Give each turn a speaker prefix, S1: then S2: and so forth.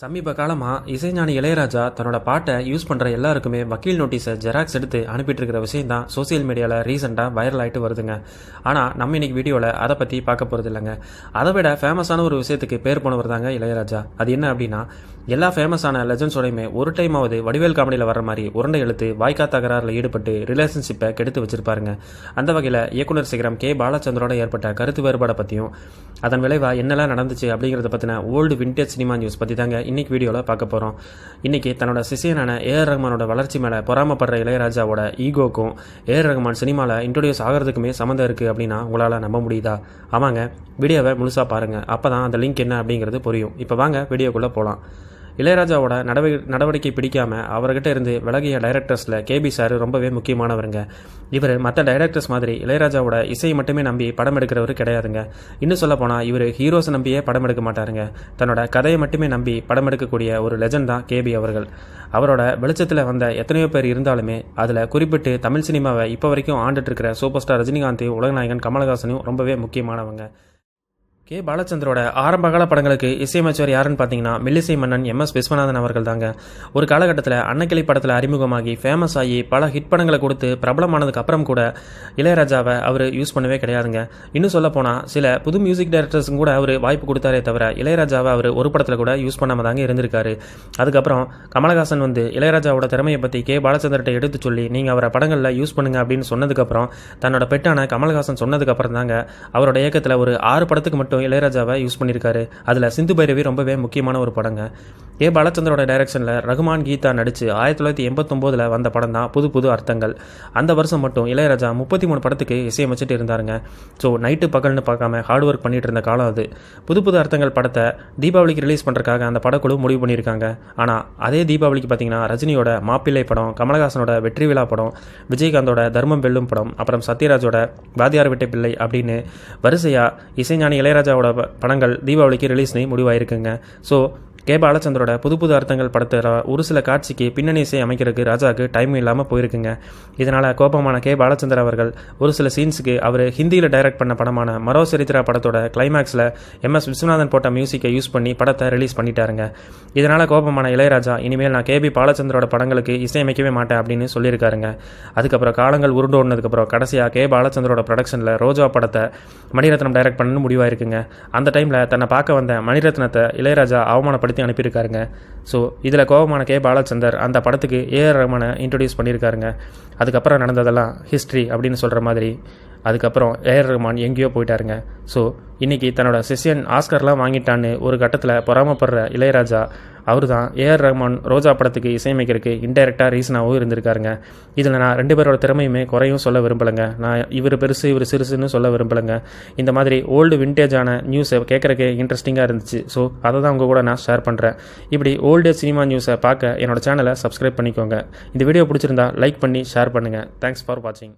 S1: சமீப காலமாக இசைஞானி இளையராஜா தன்னோட பாட்டை யூஸ் பண்ணுற எல்லாருக்குமே வக்கீல் நோட்டீஸை ஜெராக்ஸ் எடுத்து அனுப்பிட்டு இருக்கிற விஷயம் தான் சோசியல் மீடியாவில் ரீசெண்டாக வைரல் ஆகிட்டு வருதுங்க. ஆனால் நம்ம இன்னைக்கு வீடியோவில் அதை பற்றி பார்க்க போகிறது இல்லைங்க அதை விட ஃபேமஸான ஒரு விஷயத்துக்கு பேர் போனவர் தாங்க இளையராஜா. அது என்ன அப்படின்னா எல்லா ஃபேமஸான லெஜண்ட்ஸோடையுமே ஒரு டைமாவது வடிவேல் காமெடியில் வர மாதிரி உருண்டை எழுத்து வாய்க்கா தகராறில் ஈடுபட்டு ரிலேஷன்ஷிப்பை கெடுத்து வச்சிருப்பாருங்க. அந்த வகையில் இயக்குனர் சிகரம் கே பாலச்சந்திரோட ஏற்பட்ட கருத்து வேறுபாடை பற்றியும் அதன் விளைவாக என்னெல்லாம் நடந்துச்சு அப்படிங்கிறத பற்றின ஓல்டு விண்டேஜ் சினிமா நியூஸ் பற்றி தாங்க இன்னைக்கு வீடியோவில் பார்க்க போகிறோம் இன்னைக்கு தன்னோட சிசியனான ஏஆர் ரஹ்மானோட வளர்ச்சி மேலே பொறாமப்படுற இளையராஜாவோட ஈகோக்கும் ஏஆர் ரஹ்மான் சினிமாவில் இன்ட்ரடியூஸ் ஆகிறதுக்குமே சம்மந்தம் இருக்குது அப்படின்னா உங்களால் நம்ப முடியுதா? ஆமாங்க வீடியோவை முழுசாக பாருங்கள் அப்போ தான் அந்த லிங்க் என்ன அப்படிங்கிறது புரியும். இப்போ வாங்க வீடியோக்குள்ளே போகலாம் இளையராஜாவோட நடவடிக்கை நடவடிக்கை பிடிக்காம அவர்கிட்ட இருந்து விலகிய டைரக்டர்ஸில் கேபி சார் ரொம்பவே முக்கியமானவருங்க. இவர் மற்ற டைரக்டர்ஸ் மாதிரி இளையராஜாவோட இசையை மட்டுமே நம்பி படம் எடுக்கிறவர் கிடையாதுங்க. இன்னும் சொல்ல போனால் இவர் ஹீரோஸை நம்பியே படம் எடுக்க மாட்டாருங்க. தன்னோட கதையை மட்டுமே நம்பி படம் எடுக்கக்கூடிய ஒரு லெஜண்ட் தான் கேபி அவர்கள். அவரோட வெளிச்சத்தில் வந்த எத்தனையோ பேர் இருந்தாலுமே அதில் குறிப்பிட்டு தமிழ் சினிமாவை இப்போ வரைக்கும் ஆண்டுட்டு இருக்கிற சூப்பர் ஸ்டார் ரஜினிகாந்த் உலகநாயகன் கமலஹாசனும் ரொம்பவே முக்கியமானவங்க. கே. பாலச்சந்தரோட ஆரம்பகால படங்களுக்கு இசையமைச்சர் யாருன்னு பார்த்தீங்கன்னா மில்லிசை மன்னன் எம். எஸ். விஸ்வநாதன் அவர்கள் தாங்க ஒரு காலகட்டத்தில் அன்னக்கிளி படத்தில் அறிமுகமாகி ஃபேமஸ் ஆகி பல ஹிட் படங்களை கொடுத்து பிரபலமானதுக்கு அப்புறம் கூட இளையராஜாவை அவர் யூஸ் பண்ணவே கிடையாதுங்க. இன்னும் சொல்ல போனால் சில புது மியூசிக் டைரக்டர்ஸும் கூட அவர் வாய்ப்பு கொடுத்தாரே தவிர இளையராஜாவை அவர் ஒரு படத்தில் கூட யூஸ் பண்ணாம தாங்க இருந்திருக்காரு. அதுக்கப்புறம் கமலஹாசன் வந்து இளையராஜாவோட திறமையை பற்றி கே. பாலச்சந்திரத்தை எடுத்து சொல்லி நீங்கள் அவரை படங்களில் யூஸ் பண்ணுங்க அப்படின்னு சொன்னதுக்கப்புறம் தன்னோட பெட்டான கமலஹாசன் சொன்னதுக்கப்புறம் தாங்க அவரோட இயக்கத்தில் ஒரு ஆறு படத்துக்கு மட்டும் இளையராஜாவை யூஸ் பண்ணியிருக்காரு. அதில் சிந்து பைரவி ரொம்பவே முக்கியமான ஒரு படங்க. ஏ. பாலச்சந்தரோட டைரக்ஷனில் ரகுமான் கீதா நடித்து ஆயிரத்தி தொள்ளாயிரத்தி எண்பத்தொம்போதில் வந்த படம் தான் புது புது அர்த்தங்கள். அந்த வருஷம் மட்டும் இளையராஜா முப்பத்தி மூணு படத்துக்கு இசையமைச்சிட்டு இருந்தாருங்க. ஸோ நைட்டு பகல்னு பார்க்காம ஹார்ட் ஒர்க் பண்ணிட்டு இருந்த காலம் அது. புது புது அர்த்தங்கள் படத்தை தீபாவளிக்கு ரிலீஸ் பண்ணுறதுக்காக அந்த படக்குழு முடிவு பண்ணியிருக்காங்க. ஆனால் அதே தீபாவளிக்கு பார்த்தீங்கன்னா ரஜினியோட மாப்பிள்ளை படம் கமலஹாசனோட வெற்றி விழா படம் விஜயகாந்தோட தர்மம் வெல்லும் படம் அப்புறம் சத்யராஜோட வாதியார் விட்டை பிள்ளை அப்படின்னு வரிசையாக இசைஞானி இளையராஜாவோட படங்கள் தீபாவளிக்கு ரிலீஸ்னு முடிவாயிருக்குங்க. ஸோ கே பாலச்சந்தரோட புது புது அர்த்தங்கள் படத்தில் ஒரு சில காட்சிக்கு பின்னணி இசை அமைக்கிறதுக்கு ராஜாவுக்கு டைம் இல்லாமல் போயிருக்குங்க. இதனால் கோபமான கே பாலச்சந்தர் அவர்கள் ஒரு சில சீன்ஸுக்கு அவர் ஹிந்தியில் டைரக்ட் பண்ண படமான மரோ சரித்திரா படத்தோட கிளைமேக்ஸில் எம் எஸ் விஸ்வநாதன் போட்ட மியூசிக்கை யூஸ் பண்ணி படத்தை ரிலீஸ் பண்ணிட்டாருங்க. இதனால் கோபமான இளையராஜா இனிமேல் நான் கேபி பாலச்சந்தரோட படங்களுக்கு இசையமைக்கவே மாட்டேன் அப்படின்னு சொல்லியிருக்காருங்க. அதுக்கப்புறம் காலங்கள் உருண்டோடினதுக்கப்புறம் கடைசியாக கே பாலச்சந்தரோட ப்ரொடக்ஷனில் ரோஜா படத்தை மணிரத்னம் டைரக்ட் பண்ணணும்னு முடிவாயிருக்குங்க. அந்த டைமில் தன்னை பார்க்க வந்த மணிரத்னத்தை இளையராஜா அவமானப்படுத்தி அனுப்பியிருக்காருங்க. ஸோ இதில் கோபமான கே. பாலச்சந்தர் அந்த படத்துக்கு ஏஆர் ரஹ்மானை இன்ட்ரடியூஸ் பண்ணியிருக்காருங்க. அதுக்கப்புறம் நடந்ததெல்லாம் ஹிஸ்ட்ரி அப்படின்னு சொல்கிற மாதிரி. அதுக்கப்புறம் ஏஆர் ரஹ்மான் எங்கேயோ போயிட்டாருங்க. ஸோ இன்னைக்கு தன்னோட சிஷியன் ஆஸ்கர்லாம் வாங்கிட்டான்னு ஒரு கட்டத்தில் பொறாமப்படுற இளையராஜா அவர் தான் ஏஆர் ரஹ்மான் ரோஜா படத்துக்கு இசையமைக்கிறதுக்கு இன்டெரக்டாக ரீசனாகவும் இருந்திருக்காருங்க. இதில் நான் ரெண்டு பேரோட திறமையுமே குறையும் சொல்ல விரும்பலைங்க. நான் இவர் பெருசு இவர் சிறுசுன்னு சொல்ல விரும்பலைங்க. இந்த மாதிரி ஓல்டு விண்டேஜான நியூஸை கேட்குறக்கு இன்ட்ரெஸ்டிங்காக இருந்துச்சு. ஸோ அதை தான் உங்கள் கூட நான் ஷேர் பண்ணுறேன் இப்படி ஓல்டு சினிமா நியூஸை பார்க்க என்னோட சேனலை சப்ஸ்கிரைப் பண்ணிக்கோங்க. இந்த வீடியோ பிடிச்சிருந்தா லைக் பண்ணி ஷேர் பண்ணுங்கள் தேங்க்ஸ் ஃபார் வாட்சிங்